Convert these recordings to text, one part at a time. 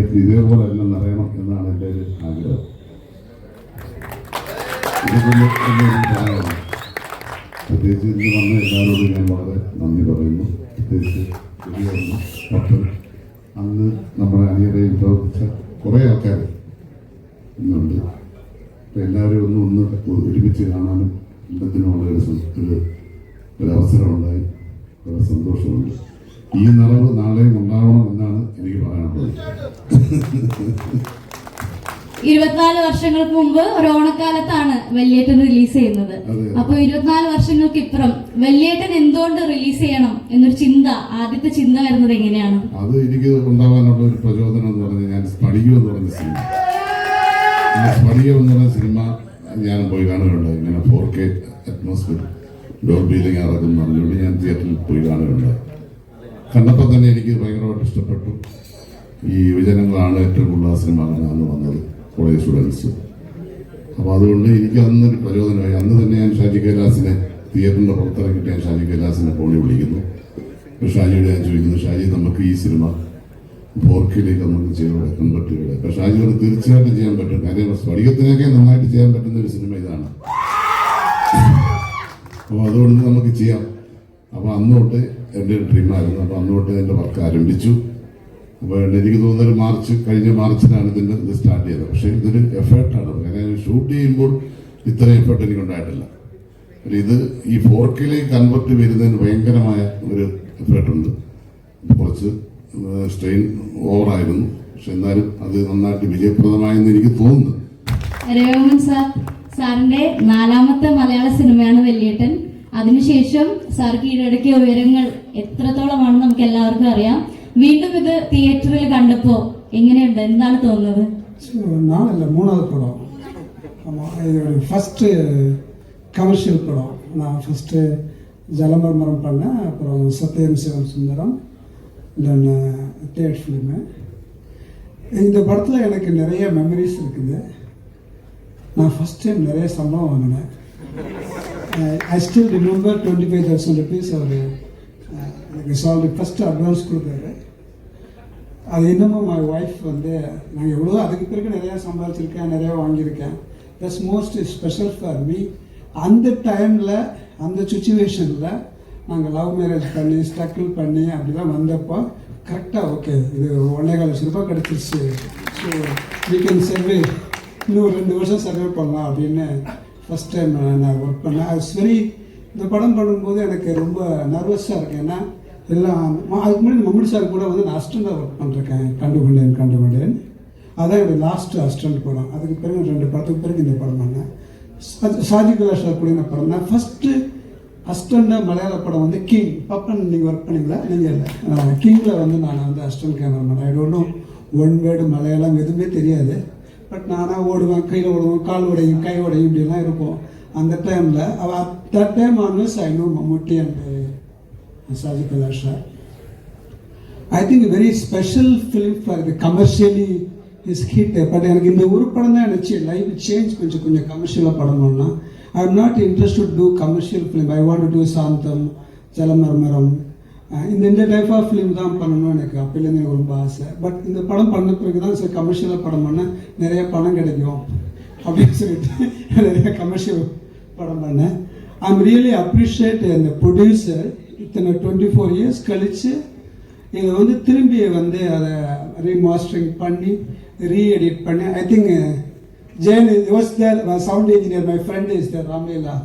ഇതേപോലെ എല്ലാം നിറയണം എന്നാണ് എന്റെ ഒരു ആഗ്രഹം. തന്നെ. പ്രത്യേകിച്ച് ഇന്ന് വന്ന എല്ലാവരോടും ഞാൻ വളരെ നന്ദി പറയുന്നു. പ്രത്യേകിച്ച് അന്ന് നമ്മുടെ അണിയറയിൽ പ്രവർത്തിച്ച കുറേ ആൾക്കാർ ഇന്നുണ്ട്. അപ്പം എല്ലാവരും ഒന്ന് ഒന്ന് ഒരുമിച്ച് കാണാനും സം- ഒരു ഒരവസരമുണ്ടായി വളരെ സന്തോഷമുണ്ട്. ഈ നിറവ് നാളെയും ഉണ്ടാവണം എന്നാണ് എനിക്ക് പറയാനുള്ളത്. ഇരുപത്തിനാല് വർഷങ്ങൾക്ക് മുമ്പ് ഒരു ഓണക്കാലത്താണ് വെല്ലിയേട്ടൻ റിലീസ് ചെയ്യുന്നത്. അപ്പൊ ഇരുപത്തിനാല് വർഷങ്ങൾക്ക് ഇപ്പുറം വെല്ലിയേട്ടൻ എന്തുകൊണ്ട് റിലീസ് ചെയ്യണം എന്നൊരു ചിന്ത ആദ്യത്തെ ചിന്ത വരുന്നത് എങ്ങനെയാണ്? അത് എനിക്ക് ഉണ്ടാവാനുള്ള ഒരു പ്രചോദനം എന്ന് പറഞ്ഞു ഞാൻ സ്പടികം എന്ന് പറഞ്ഞ സിനിമ സ്പടികം എന്ന് പറഞ്ഞ സിനിമ ഞാൻ പോയി കാണുകയുണ്ടായി. ഇങ്ങനെ ഫോർ കെ അറ്റ്മോസ്ഫിയർ ഡോൾബിയിലേക്ക് ഇറക്കും പറഞ്ഞുകൊണ്ട് ഞാൻ തിയേറ്ററിൽ പോയി കാണുകയുണ്ടായി. കണ്ടപ്പോൾ തന്നെ എനിക്ക് ഭയങ്കരമായിട്ട് ഇഷ്ടപ്പെട്ടു. ഈ യുവജനങ്ങളാണ് ഏറ്റവും കൂടുതൽ സിനിമ കാണാൻ വന്നത് കോളേജ് സ്റ്റുഡൻസ്. അപ്പോൾ അതുകൊണ്ട് എനിക്ക് അന്നൊരു പ്രചോദനമായി. അന്ന് തന്നെ ഞാൻ ഷാജി കൈലാസിനെ തിയേറ്ററിന്റെ പുറത്തിറങ്ങിയിട്ട് ഞാൻ ഷാജി കൈലാസിനെ ഫോണിൽ വിളിക്കുന്നു. ഷാജിയോട് ഞാൻ ചോദിക്കുന്നു ഷാജി നമുക്ക് ഈ സിനിമ ഫോർക്കിലേക്ക് നമുക്ക് ചെയ്യാൻ കൺവെർട്ട് ചെയ്യൂടെ അപ്പോൾ ഷാജിയോട് തീർച്ചയായിട്ടും ചെയ്യാൻ പറ്റും. കാര്യം സ്ഫടികത്തിനൊക്കെ നന്നായിട്ട് ചെയ്യാൻ പറ്റുന്ന ഒരു സിനിമ ഇതാണ്. അപ്പോൾ അതുകൊണ്ട് നമുക്ക് ചെയ്യാം. അപ്പോൾ അന്ന് തൊട്ട് എന്റെ ഒരു ഡ്രീമായിരുന്നു അപ്പോൾ അന്ന് തൊട്ട് വർക്ക് ആരംഭിച്ചു. അപ്പോൾ എനിക്ക് തോന്നുന്നത് മാർച്ച് കഴിഞ്ഞ മാർച്ചിലാണ് ഇതിന്റെ ഇത് സ്റ്റാർട്ട് ചെയ്തത്. പക്ഷേ ഇതൊരു എഫേർട്ടാണ് കാരണം ഷൂട്ട് ചെയ്യുമ്പോൾ ഇത്രയും എഫേർട്ട് എനിക്ക് ഉണ്ടായിട്ടില്ല ഇത് ഈ ഫോർക്കിലേക്ക് കൺവെർട്ട് വരുന്നതിന് ഭയങ്കരമായ ഒരു എഫേർട്ടുണ്ട് കുറച്ച് സ്ട്രെയിൻ ഓവറായിരുന്നു പക്ഷെ എന്നാലും അത് നന്നായിട്ട് വിജയപ്രദമായെന്ന് എനിക്ക് തോന്നുന്നു. സാർ സാറിന്റെ നാലാമത്തെ മലയാള സിനിമയാണ് വെള്ളിയേട്ടൻ. അതിനുശേഷം സാർ കീഴടക്കിയ ഉയരങ്ങൾ എത്രത്തോളമാണെന്ന് നമുക്ക് എല്ലാവർക്കും അറിയാം വീണ്ടും ഇത് തിയേറ്ററിൽ കണ്ടപ്പോ എങ്ങനെയുണ്ട് എന്താണ് തോന്നുന്നത് ஸோ நானில்ல மூணாவது படம் ஆமாம் இதோட ஃபஸ்ட்டு கமர்ஷியல் படம் நான் ஃபஸ்ட்டு ஜலமர்மரம் பண்ணேன் அப்புறம் Sathyam Shivam Sundaram then third film இந்த படத்தில் எனக்கு நிறைய மெமரிஸ் இருக்குது நான் ஃபஸ்ட் டைம் நிறைய சம்பளம் வாங்கினேன் I still remember twenty five thousand rupees அவர் எனக்கு சால்ரி ஃபஸ்ட்டு அட்வான்ஸ் கொடுத்தாரு. அது இன்னமும் மை ஒய்ஃப் வந்து நான் எவ்வளோ அதுக்கு பிறகு நிறையா சம்பாதிச்சிருக்கேன் நிறையா வாங்கியிருக்கேன். That's most special for me அந்த டைமில் அந்த சுச்சுவேஷனில் நாங்கள் லவ் மேரேஜ் பண்ணி ஸ்ட்ரகிள் பண்ணி அப்படிலாம் வந்தப்போ கரெக்டாக ஓகே இது ஒன்றே கால் லட்ச ரூபாய் கிடச்சிருச்சு. ஸோ வீ கேன் சர்வே இன்னும் ரெண்டு வருஷம் சர்வே பண்ணலாம் அப்படின்னு ஃபஸ்ட் டைம் நான் ஒர்க் பண்ணேன். அது வெரி இந்த படம் பண்ணும்போது எனக்கு ரொம்ப நர்வஸாக இருக்கேன் ஏன்னா எல்லாம் அதுக்கு முன்னாடி மம்முடி சார் கூட வந்து நான் அஸ்டண்டாக ஒர்க் பண்ணிருக்கேன் கண்டுகொண்டேன் கண்டுகொண்டேன் அதான் என்னோட லாஸ்ட் அஸ்டண்ட் படம். அதுக்கு பிறகு ரெண்டு படத்துக்கு பிறகு இந்த படம் பண்ணேன். சாஜி கலாஷா கூட என்ன படம் நான் ஃபஸ்ட்டு அஸ்டண்டாக மலையாள படம் வந்து கிங் பப்பன் நீங்கள் ஒர்க் பண்ணீங்களா? நீங்கள் இல்லை. கிங்கில் வந்து நான் வந்து assistant cameraman I don't know one word Malayalam எதுவுமே தெரியாது. பட் நானாக ஓடுவேன் கையில் ஓடுவேன் கால் உடையும் கை உடையும் இப்படிலாம் இருக்கும் அந்த டைமில் at that time onwards I know Mammootty and Saji Kalash sir I think very special film for the commercially is hit but எனக்கு இந்த ஒரு படம் தான் நினச்சி லைஃப் சேஞ்ச் கொஞ்சம் கொஞ்சம் கமர்ஷியலாக படணும்னா I am not interest to commercial film I want to Shantham Jalamarmaram இந்த இந்த டைப் ஆஃப் ஃபிலிம் தான் பண்ணணும்னு எனக்கு அப்போலேருந்து எனக்கு ரொம்ப ஆசை. பட் இந்த படம் பண்ண பிறகு தான் சரி கமர்ஷியலாக படம் பண்ண நிறைய பணம் கிடைக்கும் அப்படின்னு சொல்லிட்டு நிறைய கமர்ஷியல் படம் பண்ணேன். ஐம் ரியலி அப்ரிஷியேட் இந்த ப்ரொடியூசர் இத்தனை டுவெண்ட்டி ஃபோர் இயர்ஸ் கழித்து இதை வந்து திரும்பி வந்து அதை ரீமாஸ்டரிங் பண்ணி ரீஎடிட் பண்ணி I think Jayan was there sound engineer my friend is there ராமேலா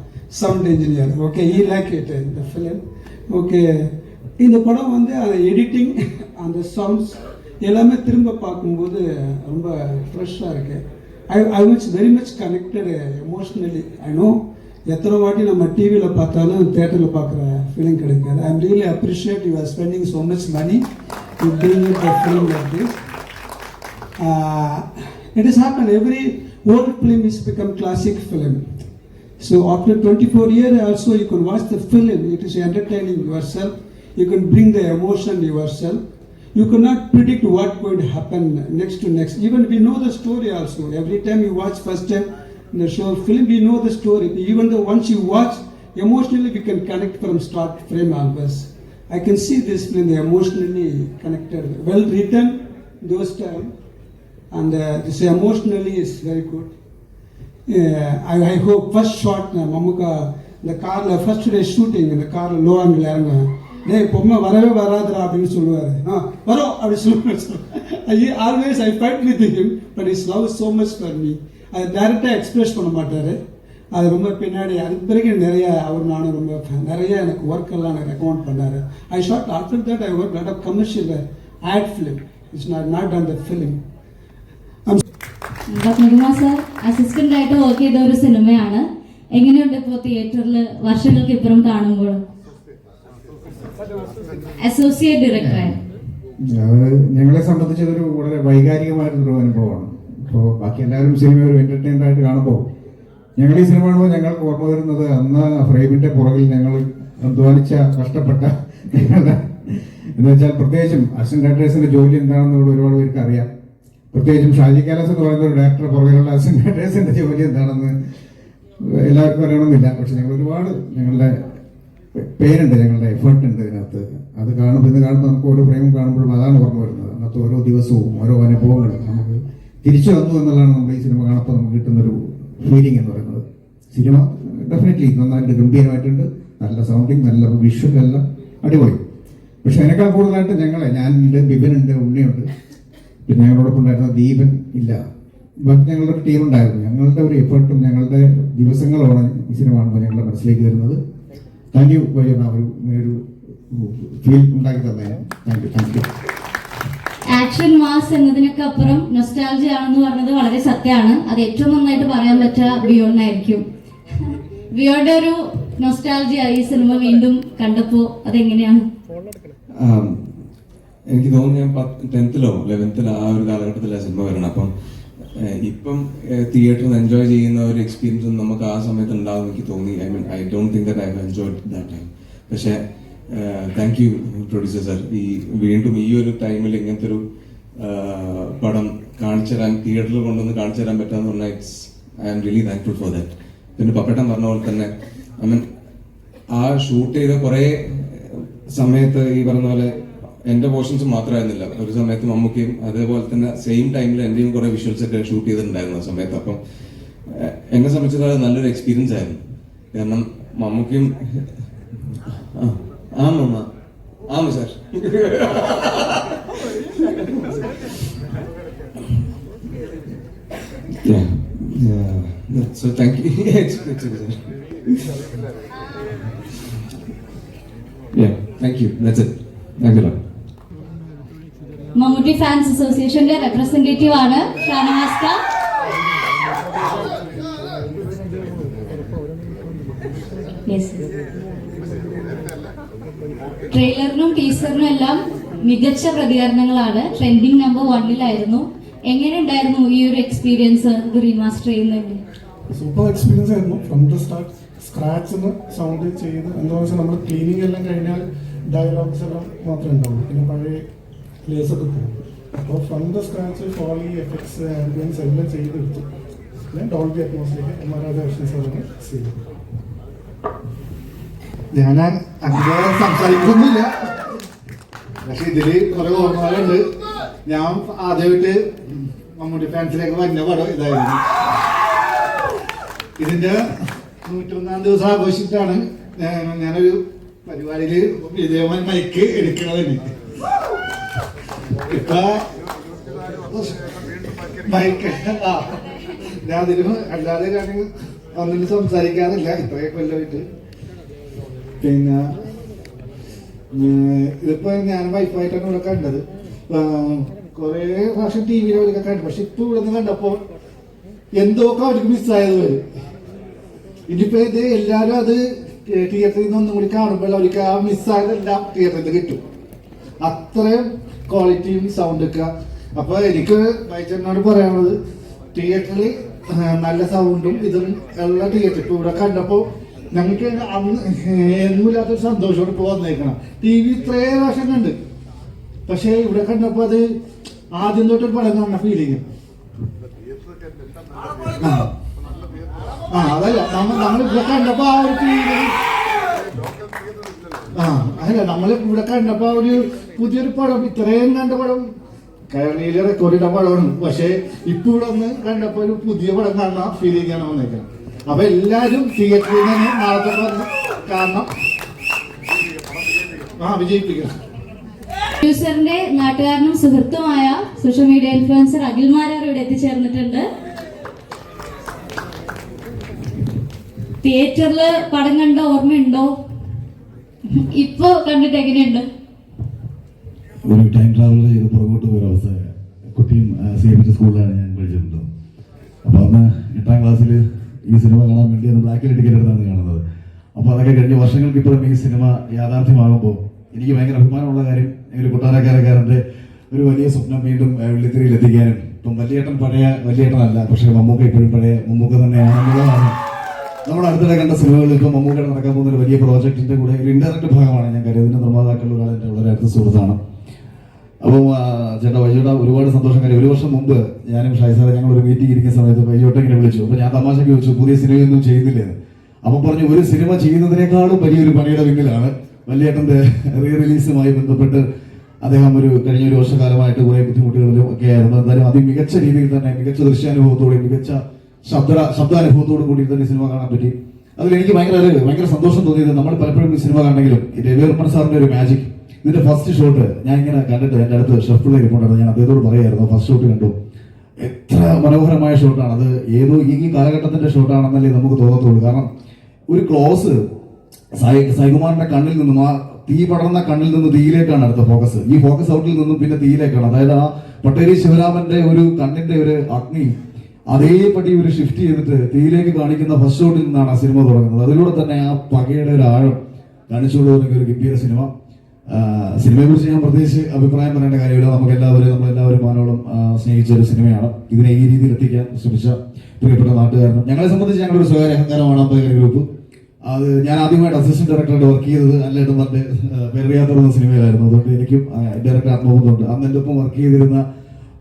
sound engineer okay ஈ லைக் இட் இந்த ஃபிலிம் ஓகே இந்த படம் வந்து அந்த எடிட்டிங் அந்த சவுண்ட்ஸ் எல்லாமே திரும்ப பார்க்கும்போது ரொம்ப ஃப்ரெஷ்ஷாக இருக்குது I I much very much connected emotionally I know எத்தனை வாட்டி நம்ம டிவியில் பார்த்தாலும் தேட்டரில் பார்க்குற ஃபீலிங் கிடைக்காது. I really appreciate you are spending so much money to doing it the film like this it is happen every old film is become classic film so after twenty four year also you can watch the film it is entertaining yourself You can bring the emotion yourself. You cannot predict what could happen next to next. Even we know the story also. Every time you watch first time in the show film, we know the story. Even though once you watch, emotionally we can connect from start frame onwards. I can see this film emotionally connected, well written those time, and uh, this emotionally is very good. Uh, I, I hope first shot, uh, Mamuka, the car, first day shooting, the car low angle, இறங்க டேய் பொம்மை வரவே வராதுடா அப்படின்னு சொல்லுவார் ஆ வரும் அப்படி சொல்லுவார் I always I fight with him but is love so much for me அதை டேரெக்டாக எக்ஸ்பிரஸ் பண்ண மாட்டார் அது ரொம்ப பின்னாடி அதுக்கு பிறகு நிறைய அவர் நானும் ரொம்ப fan. நிறைய எனக்கு ஒர்க் எல்லாம் எனக்கு ரெக்கமெண்ட் பண்ணார் I shot after that I work lot of commercial ad film it's not not on the film Padmakumar sir assistant ആയിട്ട് വർക്ക് ചെയ്ത ഒരു സിനിമയാണ് എങ്ങനെയുണ്ട് ഇപ്പോൾ തിയേറ്ററിൽ വർഷങ്ങൾക്ക് ഇപ്പുറം കാണുമ്പോൾ അസോസിയേറ്റ് ഡയറക്ടറായി ഞങ്ങളെ സംബന്ധിച്ച് അതൊരു വളരെ വൈകാരികമായിട്ടൊരു അനുഭവമാണ്. ഇപ്പോൾ ബാക്കി എല്ലാവരും സിനിമ ഒരു എന്റർടൈൻഡായിട്ട് കാണുമ്പോൾ ഞങ്ങൾ ഈ സിനിമ കാണുമ്പോൾ ഞങ്ങൾക്ക് ഓർമ്മ വരുന്നത് അന്ന് ഫ്രെയിമിന്റെ പുറകിൽ ഞങ്ങൾ അധ്വാനിച്ച കഷ്ടപ്പെട്ട ഞങ്ങളുടെ എന്ന് വെച്ചാൽ പ്രത്യേകിച്ചും അസിസ്റ്റന്റ് ഡയറക്ടേഴ്സിന്റെ ജോലി എന്താണെന്ന് ഇവിടെ ഒരുപാട് പേർക്ക് അറിയാം. പ്രത്യേകിച്ചും ഷാജി കാലസ് എന്ന് പറയുന്ന ഒരു ഡയറക്ടർ പുറകിലുള്ള അസിസ്റ്റന്റ് ഡയറക്ടേഴ്സിന്റെ ജോലി എന്താണെന്ന് എല്ലാവർക്കും അറിയണമെന്നില്ല. പക്ഷെ ഞങ്ങൾ ഒരുപാട് ഞങ്ങളുടെ പേരുണ്ട് ഞങ്ങളുടെ എഫേർട്ട് ഉണ്ട് ഇതിനകത്ത്. അത് കാണുമ്പോൾ ഇത് കാണുമ്പോൾ നമുക്ക് ഓരോ ഫ്രെയിം കാണുമ്പോഴും അതാണ് ഓർമ്മ വരുന്നത്. അന്നത്തെ ഓരോ ദിവസവും ഓരോ അനുഭവങ്ങളും നമുക്ക് തിരിച്ചു വന്നു എന്നുള്ളതാണ് നമ്മൾ ഈ സിനിമ കാണുമ്പോൾ നമുക്ക് കിട്ടുന്നൊരു ഫീലിംഗ് എന്ന് പറയുന്നത്. സിനിമ ഡെഫിനറ്റ്ലി നന്നായിട്ട് ഗംഭീരമായിട്ടുണ്ട്. നല്ല സൗണ്ടിങ് നല്ല വിഷ്വൽ എല്ലാം അടിപൊളി. പക്ഷെ അതിനേക്കാൾ കൂടുതലായിട്ട് ഞങ്ങളെ ഞാനുണ്ട് ബിബിനുണ്ട് ഉണ്ണിയുണ്ട്. പിന്നെ ഞങ്ങളോടൊപ്പം ഉണ്ടായിരുന്ന ദീപൻ ഇല്ല. ബാക്കി ഞങ്ങളുടെ ടീം ഉണ്ടായിരുന്നു. ഞങ്ങളുടെ ഒരു എഫേർട്ടും ഞങ്ങളുടെ ദിവസങ്ങളാണ് ഈ സിനിമ കാണുമ്പോൾ ഞങ്ങളുടെ മനസ്സിലേക്ക് വരുന്നത് താങ്ക് യു വൈജന ഒരു ഒരു ഫീൽ ഉണ്ടാക്കി തന്നതിന്. Thank you thank you action mass എന്നതിനൊക്കെ അപ്പുറം നൊസ്റ്റാൾജി ആണെന്ന് പറഞ്ഞത് വളരെ സത്യമാണ്. അത് ഏറ്റവും നന്നായിട്ട് പറയാൻ പറ്റുക ബിയോണ്ടായിരിക്കും ബിയോയുടെ ഒരു നൊസ്റ്റാൾജി ഈ സിനിമ വീണ്ടും കണ്ടപ്പോ അതെങ്ങനെയാണ്? എനിക്ക് തോന്നുന്നു ഞാൻ ടെൻത്തിലോ ലെവൻത്തിലോ ആ ഒരു കാലഘട്ടത്തിലാണ് സിനിമ വരണം അപ്പം ഇപ്പം തിയേറ്ററിൽ എൻജോയ് ചെയ്യുന്ന ഒരു എക്സ്പീരിയൻസ് നമുക്ക് ആ സമയത്ത് ഉണ്ടാവും എനിക്ക് തോന്നി. I mean I don't think that I have enjoy that time പക്ഷേ താങ്ക് യു പ്രൊഡ്യൂസർ സാർ ഈ വീണ്ടും ഈ ഒരു ടൈമിൽ ഇങ്ങനത്തെ ഒരു പടം കാണിച്ചു തരാൻ തിയേറ്ററിൽ കൊണ്ടുവന്ന് കാണിച്ചു തരാൻ പറ്റാന്ന് പറഞ്ഞാൽ it's I am really thankful for that പിന്നെ പപ്പേട്ടൻ പറഞ്ഞ പോലെ തന്നെ ഐ മീൻ ആ ഷൂട്ട് ചെയ്ത കുറെ സമയത്ത് ഈ പറഞ്ഞ പോലെ എന്റെ പോർഷൻസ് മാത്രമായിരുന്നില്ല ഒരു സമയത്ത് മമ്മൂക്കയും അതേപോലെ തന്നെ സെയിം ടൈമിൽ എന്റെയും കുറെ വിഷ്വൽസ് ഒക്കെ ഷൂട്ട് ചെയ്തിട്ടുണ്ടായിരുന്നു ആ സമയത്ത് അപ്പം എന്നെ സംബന്ധിച്ചിടത്തോളം നല്ലൊരു എക്സ്പീരിയൻസ് ആയിരുന്നു കാരണം മമ്മൂക്കയും ആ, മമ്മ ആമ sir it's, it's, yeah, thank you. That's it. Thank you. lot. Mammootty fans അസോസിയേഷന്റെ റെപ്രസെന്റേറ്റീവ് ആണ് ഷാനവാസ്ക. ട്രെയിലറിനും ടീസറിനും എല്ലാം മികച്ച പ്രതികരണങ്ങളാണ്. ട്രെൻഡിങ് നമ്പർ വണ്ണിലായിരുന്നു എങ്ങനെ ഉണ്ടായിരുന്നു ഈ ഒരു എക്സ്പീരിയൻസ് റീമാസ്റ്റർ ചെയ്യുന്നതിന്? സൂപ്പർ എക്സ്പീരിയൻസ് ആയിരുന്നു. From the start scratch sound ചെയ്ത് എന്താ വെച്ചാൽ നമ്മൾ ക്ലീനിങ് എല്ലാം കഴിഞ്ഞാൽ ഡയലോഗ്സ് എല്ലാം മാത്രമേ ഉണ്ടാവുള്ളൂ. പിന്നെ പഴയ ലേസ് ഒക്കെ പോകും. അപ്പോൾ from the scratch foley effects ambience എല്ലാം ചെയ്തെടുത്തു. പിന്നെ Dolby atmosphere M R R options ആണ് ചെയ്തത് ഞാൻ അധികം സംസാരിക്കുന്നില്ല. പക്ഷെ ഇതിൽ കുറെ ഓർമ്മകളുണ്ട്. ഞാൻ ആദ്യമായിട്ട് മമ്മൂട്ടി ഫാൻസിലേക്ക് വന്ന പടം ഇതായിരുന്നു. ഇതിന്റെ നൂറ്റൊന്നാം ദിവസം ആഘോഷിച്ചിട്ടാണ് ഞാൻ- ഞാനൊരു പരിപാടിയിൽ വിജയവൻ മൈക്ക് എടുക്കണതിന് ഇപ്പൊ മൈക്ക് ആ ഞാൻ അതിന് അല്ലാതെ ഞാൻ ഒന്നിനും സംസാരിക്കാറില്ല ഇത്രയൊക്കെ കൊല്ലമായിട്ട് പിന്നെ ഇതിപ്പോ ഞാൻ വൈഫായിട്ടാണ് ഇവിടെ കണ്ടത്. കുറെ പ്രാവശ്യം ടി വിയിൽ അവരൊക്കെ കണ്ടു. പക്ഷെ ഇപ്പൊ ഇവിടെ നിന്ന് കണ്ടപ്പോ എന്തൊക്കെ അവർക്ക് മിസ്സായത് വരും. ഇനിയിപ്പോ ഇത് എല്ലാരും അത് തിയേറ്ററിൽ നിന്ന് ഒന്നും കൂടി കാണുമ്പോൾ അവർക്ക് ആ മിസ്സായതെല്ലാം തിയേറ്ററിൽ കിട്ടും. അത്രയും ക്വാളിറ്റിയും സൗണ്ട് ഒക്കെ. അപ്പൊ എനിക്ക് വൈച്ചനോട് പറയാനുള്ളത് തിയേറ്ററിൽ നല്ല സൗണ്ടും ഇതും ഉള്ള തിയേറ്റർ ഇപ്പൊ ഇവിടെ കണ്ടപ്പോ ഞങ്ങൾക്ക് അന്ന് എന്നുമില്ലാത്തൊരു സന്തോഷത്തോടെ ഇപ്പൊ വന്നേക്കണം. ടി വി ഇത്രയും പ്രാവശ്യം കണ്ട്. പക്ഷെ ഇവിടെ കണ്ടപ്പോ അത് ആദ്യം തൊട്ടൊരു പടം കാണുന്ന ഫീലിങ് ആ. അതല്ല നമ്മ നമ്മൾ ഇവിടെ കണ്ടപ്പോ ആ ഒരു ഫീലിംഗ് ആ അതല്ല നമ്മൾ ഇവിടെ കണ്ടപ്പോ ഒരു പുതിയൊരു പടം ഇത്രയും കണ്ട പടം. കേരളീയിലെ റെക്കോർഡ് ഇട്ട പടമാണ്. പക്ഷേ ഇപ്പൊ ഇവിടെ ഒന്ന് കണ്ടപ്പോ ഒരു പുതിയ പടം കാണുന്ന ഫീലിംഗ് ആണ് വന്നേക്കാം അപ്പൊ എല്ലാരും തിയേറ്ററിൽ തന്നെ നാളത്തെ വന്ന് കാണണം. ആ വിജയിപ്പിക്കണം. പ്രൊഡ്യൂസറിന്റെ നാട്ടുകാരനും സുഹൃത്തുമായ social media influencer Akhil Marar ഇവിടെ എത്തിച്ചേർന്നിട്ടുണ്ട്. തിയേറ്ററിൽ പടം കണ്ട ഓർമ്മയുണ്ടോ? ഇപ്പൊ കണ്ടിട്ട് എങ്ങനെയുണ്ട്? ഒരു ടൈം ട്രാവൽ ചെയ്ത് പുറകോട്ട് പോയ അവസ്ഥ. കുട്ടിയും സി എം സ്കൂളിലാണ് ഞാൻ പഠിച്ചിട്ടുണ്ട് അപ്പോൾ അന്ന് എട്ടാം ക്ലാസ്സിൽ ഈ സിനിമ കാണാൻ വേണ്ടി അന്ന് ബ്ലാക്കിൽ ടിക്കറ്റ് എടുത്താണ് കാണുന്നത്. അപ്പോൾ അതൊക്കെ കഴിഞ്ഞ വർഷങ്ങൾക്ക് ഇപ്പോഴും ഈ സിനിമ യാഥാർത്ഥ്യമാകുമ്പോൾ എനിക്ക് ഭയങ്കര അഭിമാനമുള്ള കാര്യം ഒരു കൊട്ടാരക്കാരക്കാരന്റെ ഒരു വലിയ സ്വപ്നം വീണ്ടും വെള്ളിത്തിരയിൽ എത്തിക്കാനും. ഇപ്പം വലിയേട്ടൻ പഴയ വലിയേട്ടനല്ല പക്ഷേ മമ്മൂക്ക ഇപ്പോഴും പഴയ മമ്മൂക്ക തന്നെയാണെന്നുള്ളതാണ് നമ്മൾ അടുത്തിടെ കണ്ട സിനിമകളിൽ ഇപ്പം മമ്മൂക്കയുടെ നടക്കാൻ പോകുന്ന ഒരു വലിയ പ്രോജക്റ്റിന്റെ കൂടെ ഒരു ഇൻഡയറക്റ്റ് ഭാഗമാണ് ഞാൻ കരുതുന്ന നിർമ്മാതാക്കളിൽ ഒരാൾ എന്റെ വളരെ അടുത്ത സുഹൃത്താണ്. അപ്പം ചേട്ടാ വൈജോട്ട ഒരുപാട് സന്തോഷം. കാര്യം ഒരു വർഷം മുമ്പ് ഞാനും ഷൈസാറെ ഞങ്ങൾ ഒരു മീറ്റിംഗ് ഇരിക്കുന്ന സമയത്ത് വൈജോട്ട ഇങ്ങനെ വിളിച്ചു. അപ്പൊ ഞാൻ തമാശയ്ക്ക് ചോദിച്ചു പുതിയ സിനിമയൊന്നും ചെയ്യുന്നില്ലേ അപ്പം പറഞ്ഞു ഒരു സിനിമ ചെയ്യുന്നതിനേക്കാളും വലിയൊരു പണിയുടെ പിന്നിലാണ്. വലിയേട്ടന്റെ റീ റിലീസുമായി ബന്ധപ്പെട്ട് അദ്ദേഹം ഒരു കഴിഞ്ഞ ഒരു വർഷക്കാലമായിട്ട് കുറെ ബുദ്ധിമുട്ടുകളിലും ഒക്കെ ആയിരുന്നു. എന്തായാലും അതിമികച്ച രീതിയിൽ തന്നെ മികച്ച ദൃശ്യാനുഭവത്തോടെ മികച്ച ശബ്ദ ശബ്ദാനുഭവത്തോട് കൂടി തന്നെ സിനിമ കാണാൻ പറ്റി. അതിൽ എനിക്ക് ഭയങ്കര ഒരു ഭയങ്കര സന്തോഷം തോന്നിയത് നമ്മൾ പലപ്പോഴും ഈ സിനിമ കണ്ടെങ്കിലും രവിവർമ്മൻ സാറിന്റെ ഒരു മാജിക് ഇതിന്റെ ഫസ്റ്റ് ഷോട്ട് ഞാൻ ഇങ്ങനെ കണ്ടിട്ട് എന്റെ അടുത്ത് ഷെഫിളെ ഇരിപ്പുണ്ടായിരുന്നു ഞാൻ അദ്ദേഹത്തോട് പറയായിരുന്നു ഫസ്റ്റ് ഷോട്ട് കണ്ടു. എത്ര മനോഹരമായ ഷോട്ടാണ് അത് ഏതോ ഈ കാലഘട്ടത്തിന്റെ ഷോട്ടാണെന്നല്ലേ നമുക്ക് തോന്നത്തുള്ളൂ. കാരണം ഒരു ക്ലോസ് സായി സായികുമാറിന്റെ കണ്ണിൽ നിന്നും ആ തീ പടർന്ന കണ്ണിൽ നിന്ന് തീയിലേക്കാണ് അടുത്ത ഫോക്കസ് ഈ ഫോക്കസ് ഔട്ടിൽ നിന്നും പിന്നെ തീയിലേക്കാണ്. അതായത് ആ പട്ടേരി ശിവരാമന്റെ ഒരു കണ്ണിന്റെ ഒരു അഗ്നി അതേപടി ഒരു ഷിഫ്റ്റ് ചെയ്തിട്ട് തീയിലേക്ക് കാണിക്കുന്ന ഫസ്റ്റ് ഷോട്ടിൽ നിന്നാണ് ആ സിനിമ തുടങ്ങുന്നത്. അതിലൂടെ തന്നെ ആ പകയുടെ ഒരു ആഴം കാണിച്ചുകൊണ്ട് ഒരു ഗംഭീര സിനിമ. സിനിമയെ കുറിച്ച് ഞാൻ പ്രത്യേകിച്ച് അഭിപ്രായം പറയേണ്ട കാര്യമില്ല. നമുക്ക് എല്ലാവരും നമ്മളെല്ലാവരും മാനോളം സ്നേഹിച്ച ഒരു സിനിമയാണ്. ഇതിനെ ഈ രീതിയിൽ എത്തിക്കാൻ ശ്രമിച്ച പ്രിയപ്പെട്ട നാട്ടുകാരനും. ഞങ്ങളെ സംബന്ധിച്ച് ഞങ്ങളൊരു സ്വകാര്യ അഹങ്കാരമാണ് അമ്പയർ ഗ്രൂപ്പ്. അത് ഞാൻ ആദ്യമായിട്ട് അസിസ്റ്റന്റ് ഡയറക്ടറായിട്ട് വർക്ക് ചെയ്തത് അല്ലേട്ടും പറഞ്ഞ് പേരറിയാത്ത സിനിമയിലായിരുന്നു. അതുകൊണ്ട് എനിക്കും ഡയറക്ടർ ആത്മബന്ധമുണ്ട് അന്ന് എന്റെ ഒപ്പം വർക്ക് ചെയ്തിരുന്ന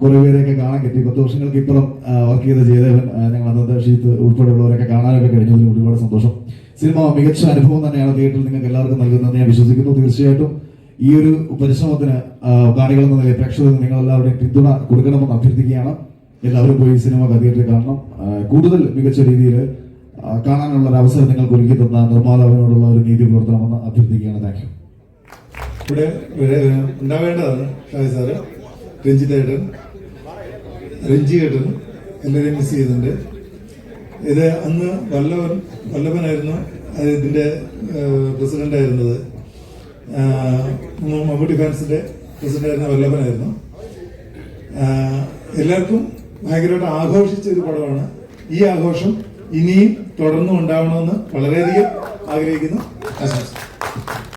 കുറെ പേരെയൊക്കെ കാണാൻ കിട്ടി. പത്ത് വർഷങ്ങൾക്ക് ഇപ്പുറം വർക്ക് ചെയ്ത ജയദേവൻ ഞങ്ങൾ അന്നത്തെ ഷീത്ത് ഉൾപ്പെടെയുള്ളവരൊക്കെ കാണാനൊക്കെ കഴിഞ്ഞതിൽ ഒരുപാട് സന്തോഷം. സിനിമ മികച്ച അനുഭവം തന്നെയാണ് തിയേറ്ററിൽ നിങ്ങൾക്ക് എല്ലാവർക്കും നൽകുന്നതെന്ന് ഞാൻ വിശ്വസിക്കുന്നു. തീർച്ചയായിട്ടും ഈ ഒരു പരിശ്രമത്തിന് കാണികളെന്ന നിലയിൽ പ്രേക്ഷകർ നിങ്ങൾ എല്ലാവരുടെയും പിന്തുണ കൊടുക്കണമെന്ന് അഭ്യർത്ഥിക്കുകയാണ്. എല്ലാവരും പോയി സിനിമ തിയേറ്ററിൽ കാണണം. കൂടുതൽ മികച്ച രീതിയിൽ കാണാനുള്ള ഒരു അവസരം നിങ്ങൾക്ക് ഒരുക്കി തന്ന നിർമ്മാതാവിനോടുള്ള ഒരു നീതി പുലർത്തണമെന്ന് അഭ്യർത്ഥിക്കുകയാണ്. താങ്ക് യു ഇവിടെ ഉണ്ടാവേണ്ടതാണ് ഷാജി സാറ് രഞ്ജിത്തേട്ടൻ രഞ്ജി ഏട്ടൻ എല്ലാവരെയും മിസ് ചെയ്യുന്നുണ്ട്. ഇത് അന്ന് വല്ലവൻ വല്ലഭനായിരുന്നു ഇതിന്റെ പ്രസിഡന്റായിരുന്നത് മമ്മൂട്ടി ഫാൻസിന്റെ പ്രസിഡന്റായിരുന്ന വല്ലഭനായിരുന്നു എല്ലാവർക്കും ഭയങ്കരമായിട്ട് ആഘോഷിച്ച ഒരു പടമാണ്. ഈ ആഘോഷം ഇനിയും തുടർന്നും ഉണ്ടാവണമെന്ന് വളരെയധികം ആഗ്രഹിക്കുന്നു. ആശംസിക്കുന്നു